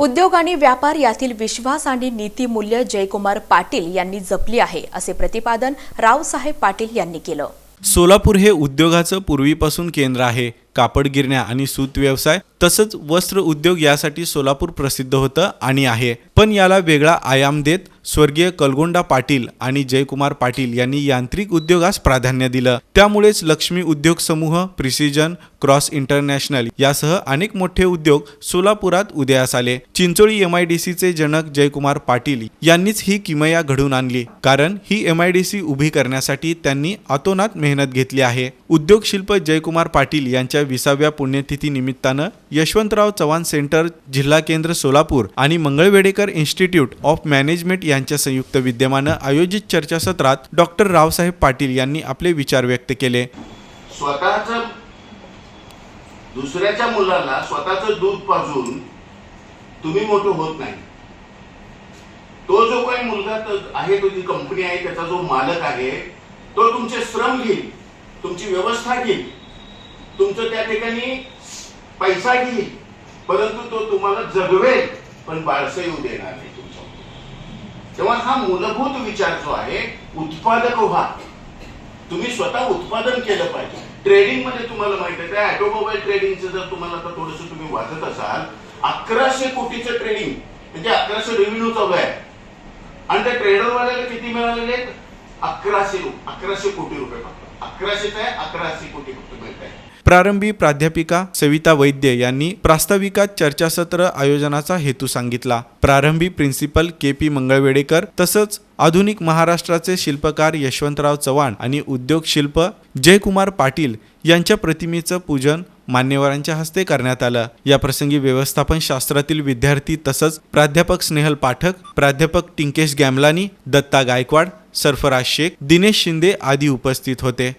उद्योग आणि व्यापार यातील विश्वास आणि नीतीमूल्य जयकुमार पाटील यांनी जपली आहे असे प्रतिपादन रावसाहेब पाटील यांनी केलं. सोलापूर हे उद्योगाचं पूर्वीपासून केंद्र आहे. कापड गिरण्या आणि सूत व्यवसाय तसंच वस्त्र उद्योग यासाठी सोलापूर प्रसिद्ध होतं आणि आहे. पण याला वेगळा आयाम देत स्वर्गीय कलगोंडा पाटील आणि जयकुमार पाटील यांनी यांत्रिक उद्योगास प्राधान्य दिलं. त्यामुळेच लक्ष्मी उद्योग समूह प्रिसिजन क्रॉस इंटरनॅशनल यासह अनेक मोठे उद्योग सोलापुरात उदयास आले. चिंचोळी एम आय डी सीचे जनक जयकुमार पाटील यांनीच ही किमया घडवून आणली. कारण ही एम आय डी सी उभी करण्यासाठी त्यांनी अतोनात मेहनत घेतली आहे. उद्योग शिल्प जयकुमार पाटील यांच्या विसाव्या पुण्यतिथी निमित्तानं यशवंतराव चव्हाण सेंटर जिल्हा केंद्र सोलापूर आणि मंगळवेडेकर इन्स्टिट्यूट ऑफ मॅनेजमेंट यांच्या संयुक्त विद्यमानं आयोजित चर्चासत्रात डॉक्टर रावसाहेब पाटील यांनी आपले विचार व्यक्त केले. स्वतःच दुसऱ्याच्या मुलाला स्वतःच दूध पाजून तुम्ही मोठं होत नाही. तो जो काही मुलगा आहे तो जी कंपनी आहे त्याचा जो मालक आहे तो तुमचे श्रम घेईल तुमची व्यवस्था घेईल तुमचं त्या ठिकाणी पैसा घेईल परंतु तो तुम्हाला जगवेल पण बाळसं येऊ देणार नाही. तेव्हा हा मूलभूत विचार जो आहे उत्पादक व्हा. तुम्ही स्वतः उत्पादन केलं पाहिजे. ट्रेडिंगमध्ये तुम्हाला माहिती आहे त्या ऑटोमोबाईल ट्रेडिंगचं जर तुम्हाला आता थोडस तुम्ही वाचत असाल अकराशे कोटीचं ट्रेडिंग म्हणजे अकराशे रेव्हेन्यू चालू आहे. आणि त्या ट्रेडरवाल्याला किती मिळालेले आहेत? अकराशे अकराशे कोटी रुपये फक्त. अकराशेच अकराशे कोटी फक्त मिळत आहे प्रारंभी प्राध्यापिका सविता वैद्य यांनी प्रास्ताविकात चर्चासत्र आयोजनाचा हेतू सांगितला. प्रारंभी प्रिन्सिपल के पी मंगळवेडेकर तसंच आधुनिक महाराष्ट्राचे शिल्पकार यशवंतराव चव्हाण आणि उद्योग शिल्प जयकुमार पाटील यांच्या प्रतिमेचं पूजन मान्यवरांच्या हस्ते करण्यात आलं. या प्रसंगी व्यवस्थापन शास्त्रातील विद्यार्थी तसंच प्राध्यापक स्नेहल पाठक प्राध्यापक टिंकेश गॅमलानी दत्ता गायकवाड सरफराज शेख दिनेश शिंदे आदी उपस्थित होते.